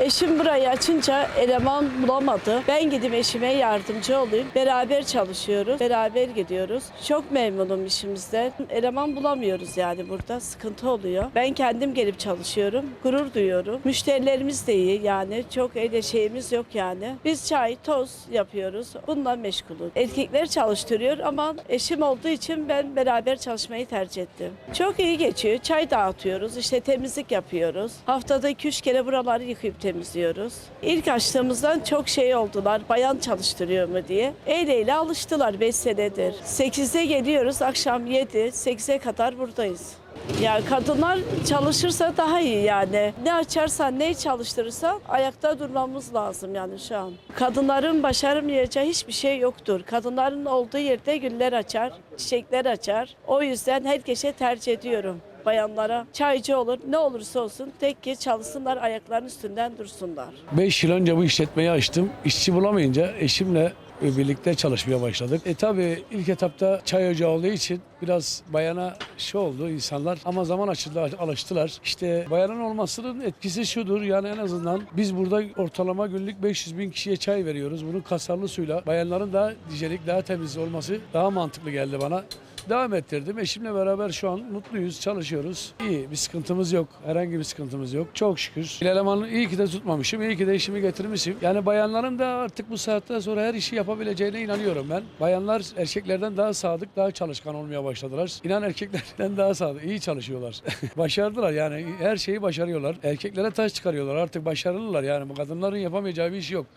Eşim burayı açınca eleman bulamadı. Ben gidip eşime yardımcı olayım. Beraber çalışıyoruz. Beraber gidiyoruz. Çok memnunum işimizden. Eleman bulamıyoruz yani burada. Sıkıntı oluyor. Ben kendim gelip çalışıyorum. Gurur duyuyorum. Müşterilerimiz de iyi yani. Çok öyle şeyimiz yok yani. Biz çay, toz yapıyoruz. Bununla meşguluz. Erkekler çalıştırıyor ama eşim olduğu için ben beraber çalışmayı tercih ettim. Çok iyi geçiyor. Çay dağıtıyoruz. işte temizlik yapıyoruz. Haftada 2-3 kere buraları yıkayıp temizliyoruz. İlk açtığımızdan çok şey oldular. Bayan çalıştırıyor mu diye. Eyle eyle alıştılar 5 senedir. 8'de geliyoruz. Akşam 7, 8'e kadar buradayız. Ya kadınlar çalışırsa daha iyi yani. Ne açarsan, neyi çalıştırırsan ayakta durmamız lazım yani şu an. Kadınların başaramayacağı hiçbir şey yoktur. Kadınların olduğu yerde güller açar, çiçekler açar. O yüzden herkese tercih ediyorum bayanlara. Çaycı olur, ne olursa olsun tek ki çalışsınlar, ayaklarının üstünden dursunlar. 5 yıl önce bu işletmeyi açtım. İşçi bulamayınca eşimle birlikte çalışmaya başladık. E tabi ilk etapta çay ocağı olduğu için biraz bayana şey oldu insanlar ama zaman açıldı alıştılar. İşte bayanın olmasının etkisi şudur yani en azından biz burada ortalama günlük 500 bin kişiye çay veriyoruz. Bunun kasarlı suyla bayanların daha nicelik daha temiz olması daha mantıklı geldi bana. Devam ettirdim. Eşimle beraber şu an mutluyuz, çalışıyoruz. İyi, bir sıkıntımız yok. Herhangi bir sıkıntımız yok. Çok şükür. Elemanı iyi ki de tutmamışım, iyi ki de eşimi getirmişim. Yani bayanların da artık bu saatten sonra her işi yapabileceğine inanıyorum ben. Bayanlar erkeklerden daha sadık, daha çalışkan olmaya başladılar. İnan erkeklerden daha sadık, iyi çalışıyorlar. Başardılar yani her şeyi başarıyorlar. Erkeklere taş çıkarıyorlar artık başarılılar yani. Bu kadınların yapamayacağı bir iş yok.